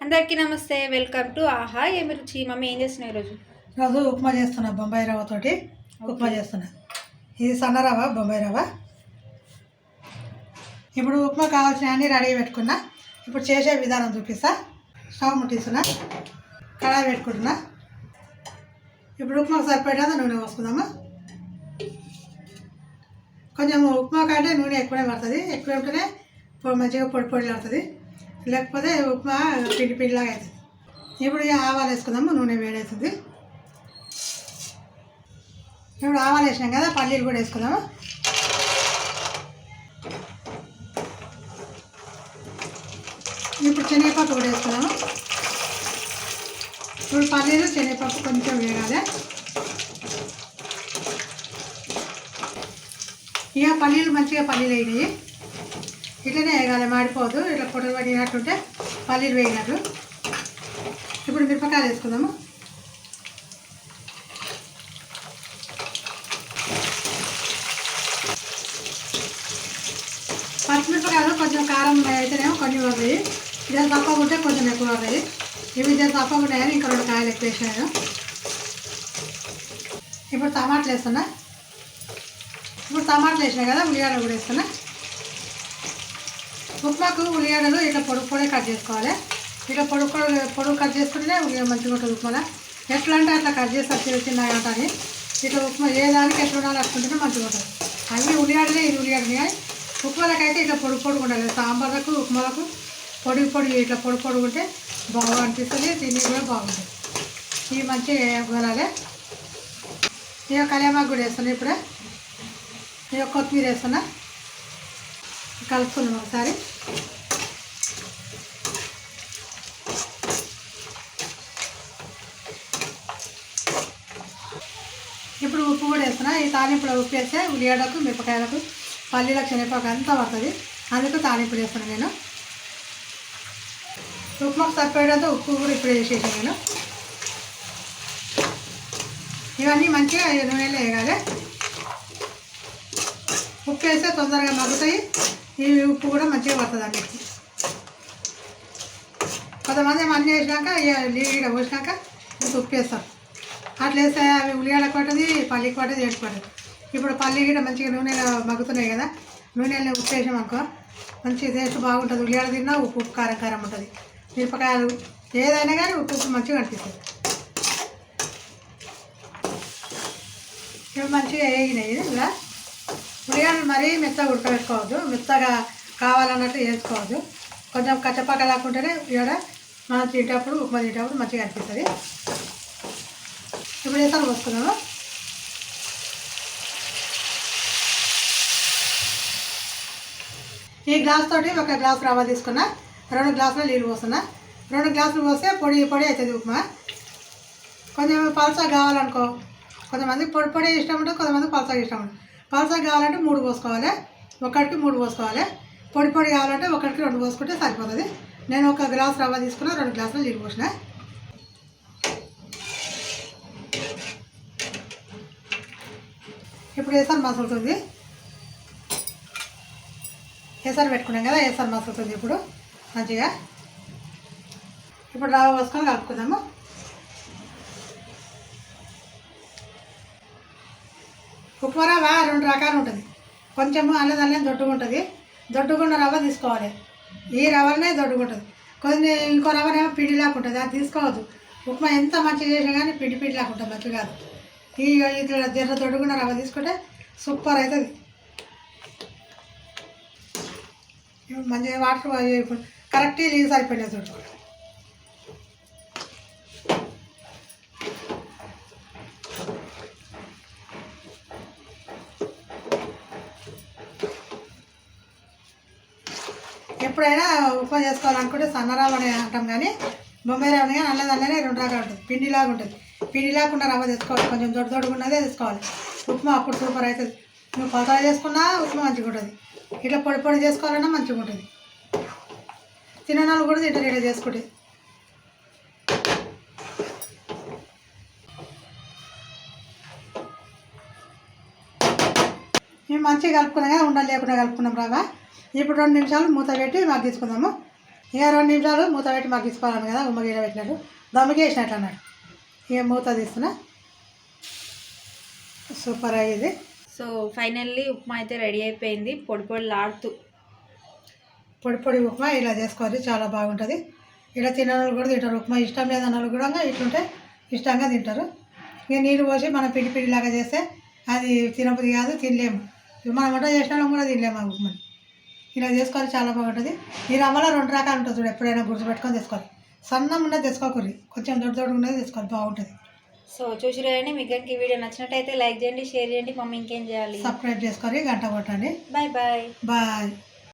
అందరికీ నమస్తే welcome to ఆహా. ఏమి రుచి మమ్మీ ఏం చేస్తున్నావు ఈరోజు? రోజు ఉప్మా చేస్తున్నా బొంబాయి రవ్వ తోటి ఉప్మా చేస్తున్నా. ఇది సన్న రవ్వ బొంబాయి రవ్వ. ఇప్పుడు ఉప్మా కావాల్సిన అన్ని రెడీ పెట్టుకున్నా. ఇప్పుడు చేసే విధానం చూపిస్తా. స్టవ్ ముట్టిస్తున్నా కడాయి పెట్టుకుంటున్నా. ఇప్పుడు ఉప్మాకు సరిపడేంత నూనె పోసుకుందాము? కొంచెం ఉప్మా కంటే నూనె ఎక్కువనే పడుతుంది. ఎక్కువ ఉంటేనే మంచిగా పొడి పొడి పడుతుంది. లేకపోతే ఉప్మా పిండి పిండిలాగా అవుతుంది ఇప్పుడు ఆవాలు వేసుకుందాము నూనె వేడవుతుంది ఇప్పుడు ఆవాలు వేసినాం కదా పల్లీలు కూడా వేసుకుందాము. ఇప్పుడు శనగపప్పు కూడా వేసుకుందాము. ఇప్పుడు పల్లీలు శనగపప్పు కొంచెం వేయాలి ఇక పల్లీలు మంచిగా పల్లీలు అయినాయి. ఇట్లనే వేగాలి మాడిపోదు. ఇట్లా పొడలు పడినట్టుంటే పల్లీలు వేగినట్టు ఇప్పుడు మిరపకాయలు వేసుకుందాము. పచ్చిమిరపకాయలు కొంచెం కారం అయితేనేమో కొంచెం పడతాయి ఇదే తప్పకుంటే ఉంటే కొంచెం ఎక్కువ అవుతాయి ఇవి ఇదే తప్పగా ఉంటాయని ఇంకా రెండు కాయలు ఎక్కువ వేసాను. ఇప్పుడు టమాటాలు వేస్తున్నా. ఇప్పుడు టమాటాలు వేసినా కదా ఉల్లిగడ్డ కూడా వేస్తున్నా. ఉప్మాకు ఉల్లిగడ్డలు ఇట్లా పొడుగు పొడి కట్ చేసుకోవాలి. ఇట్లా పొడుగు పొడుగు పొడుగు కట్ చేసుకుంటే ఉల్లిగడ్డ మంచిగా ఉంటుంది ఉప్మాలో ఎట్లా అంటే అట్లా కట్ చేస్తారు చిన్న చిన్న కానీ ఇట్లా ఉప్మా ఏ దానికి ఎట్లా ఉండాలి అట్టుకుంటేనే మంచిగా ఉంటుంది. అవి ఉల్లిగడ్డలే ఇది ఉల్లిగడ్డని కానీ ఉప్మాలకైతే ఇట్లా పొడుగు పొడుగు ఉండాలి. సాంబార్లకు ఉప్మాలకు పొడి పొడి ఇట్లా పొడి పొడి ఉంటే బాగా అనిపిస్తుంది తిని కూడా బాగుంటుంది. ఇవి మంచిగా వేయాలి ఇక కళ్యామాకు కూడా వేస్తున్నా ఇప్పుడే. ఇక కొత్తిమీర వేస్తున్నా. కలుపుకుందాం ఒకసారి. ఇప్పుడు ఉప్పు కూడా వేస్తున్నా. ఈ తాలింపులో ఉప్పు వేస్తే ఉల్లిగడ్డకు మిరపకాయలకు పల్లీలకు శనగపాకు అంతా పడుతుంది. అందుకు తాలింపులు వేస్తున్నాను నేను. ఉప్మాకు సరిపోయేటంత ఉప్పు కూడా ఇప్పుడు వేసేసాను నేను. ఇవన్నీ మంచిగా నూనెలో వేయాలి. ఉప్పు వేస్తే తొందరగా మగ్గుతాయి. ఈ ఉప్పు కూడా మంచిగా పడుతుంది కొంతమంది అన్నీ వేసినాక నీడ పోసినాక ఇంత ఉప్పు వేస్తారు. అట్లా వేస్తే అవి ఉల్లిగడ్డకు పట్టది పల్లికి పట్టది ఏడు పట్టదు. ఇప్పుడు పల్లి గిడ మంచిగా నూనెలో మగ్గుతున్నాయి కదా నూనెలో ఉప్పు వేసామనుకో మంచి టేస్ట్ బాగుంటుంది. ఉల్లిగడ్డ తిన్నా ఉప్పు ఉప్పు కారం కారం ఉంటుంది. మిరపకాయలు ఏదైనా కానీ ఉప్పు ఉప్పు మంచిగా అనిపిస్తుంది ఇవి మంచిగా వేగినాయి ఇలా. ఉల్లిగడ్డలు మరీ మెత్తగా ఉడకబెట్టుకోవద్దు. మెత్తగా కావాలన్నట్టు వేసుకోవద్దు. కొంచెం కచ్చపక్క లేకుంటేనే ఇక్కడ మనం తింటప్పుడు ఉప్మా తింటప్పుడు మంచిగా అనిపిస్తుంది. ఇప్పుడు వేసాను పోసుకుందాము ఈ గ్లాస్ తోటి ఒక గ్లాస్ రవ్వ తీసుకున్నా. రెండు గ్లాసులు నీళ్ళు పోస్తున్నా రెండు గ్లాసులు పోస్తే పొడి పొడి అవుతుంది ఉప్మా. కొంచెం పలసగా కావాలనుకో. కొంతమంది పొడి పొడి ఇష్టం ఉంటుంది కొంతమంది పలసగా ఇష్టం ఉంటుంది పలసగా కావాలంటే మూడు పోసుకోవాలి ఒకటికి మూడు పోసుకోవాలి. పొడి పొడి కావాలంటే ఒకటికి రెండు పోసుకుంటే సరిపోతుంది. నేను ఒక గ్లాస్ రవ్వ తీసుకున్నా రెండు గ్లాసులు నీళ్ళు పోసిన. ఇప్పుడు ఏసారి మసులుతుంది? ఏసారి పెట్టుకున్నాం కదా ఏసారి మసులుతుంది ఇప్పుడు? మంచిగా. ఇప్పుడు రవ్వ పోసుకొని కలుపుకుందాము. ఉప్మా రవ్వ రెండు రకాలు ఉంటుంది. కొంచెము అల్లది అల్లం దొడ్డుగా ఉంటుంది. రవ్వ తీసుకోవాలి. ఈ రవ్వనే దొడ్డుగా ఉంటుంది. కొన్ని ఇంకో రవ్వనేమో పిండిలాగా ఉంటుంది. అది తీసుకోవద్దు. ఉప్మా ఎంత మంచిగా చేసినా కానీ పిండి పిండిలాగా ఉంటుంది. మంచి కాదు. ఈ ఇట్లా జర్ర దొడ్డుకున్న రవ్వ తీసుకుంటే సూపర్ అవుతుంది. మంచిగా వాటర్ కరెక్ట్గా కరెక్ట్ నీళ్ళు సరిపోయినాయి చూడు. ఎప్పుడైనా ఉప్మా చేసుకోవాలనుకుంటే సన్నరావు అని అంటాం కానీ బొమ్మాయి రవ్వ కానీ అల్లది అల్లనే రెండు రకాలు ఉంటుంది పిండిలాగా ఉంటుంది. పిండిలాగా ఉన్న రవ్వ తెచ్చుకోవాలి కొంచెం దొడ్డు దొడ్డుగా ఉన్నదే తీసుకోవాలి ఉప్మా అప్పుడు సూపర్ అవుతుంది. నువ్వు కొలతలు చేసుకున్నా ఉప్మా మంచిగా ఉంటుంది. ఇట్లా పొడి పొడి చేసుకోవాలన్నా మంచిగా ఉంటుంది. తిననాలు కూడా తింటారు ఇట్లా చేసుకుంటే. మేము మంచిగా కానీ ఉండాలి లేకుండా కలుపుకున్నాం రావా ఇప్పుడు రెండు నిమిషాలు మూత పెట్టి మగ్గించుకుందాము ఇక రెండు నిమిషాలు మూత పెట్టి మగ్గించుకోవాలి కదా ఉమ్మ గీడ పెట్టినట్టు. దమ్ముకి వేసినట్లు అన్నాడు. ఇక మూత తీస్తున్నా. సూపర్ అయ్యేది. సో ఫైనల్లీ ఉప్మా అయితే రెడీ అయిపోయింది. పొడి పొడిలాడుతూ పొడి పొడి ఉప్మా ఇలా చేసుకోవాలి చాలా బాగుంటుంది. ఇలా తినే కూడా తింటారు. ఉప్మా ఇష్టం లేదన్న వాళ్ళు కూడా ఇట్లుంటే ఇష్టంగా తింటారు. ఇక నీళ్ళు పోసి మనం పిండి పిండిలాగా చేస్తే అది తినబుద్ధి కాదు తినలేము. మనం వంట చేసిన కూడా తినలేము ఆ ఉప్మాని. ఇలా చేసుకోవాలి చాలా బాగుంటుంది. ఈ రవ్వలో రెండు రకాలు ఉంటుంది చూడు ఎప్పుడైనా గుర్తుపెట్టుకొని తెచ్చుకోవాలి సన్నం ఉన్నది తెచ్చుకోకూరి కొంచెం దొడ్డు దొడ్డు ఉన్నది తెచ్చుకోవాలి బాగుంటుంది. సో చూసి రండి మీకు కనుక ఈ వీడియో నచ్చినట్టయితే లైక్ చేయండి షేర్ చేయండి మమ్మీ ఇంకేం చేయాలి? సపరేట్ చేసుకొని గంట కొట్టండి. Bye bye. బాయ్.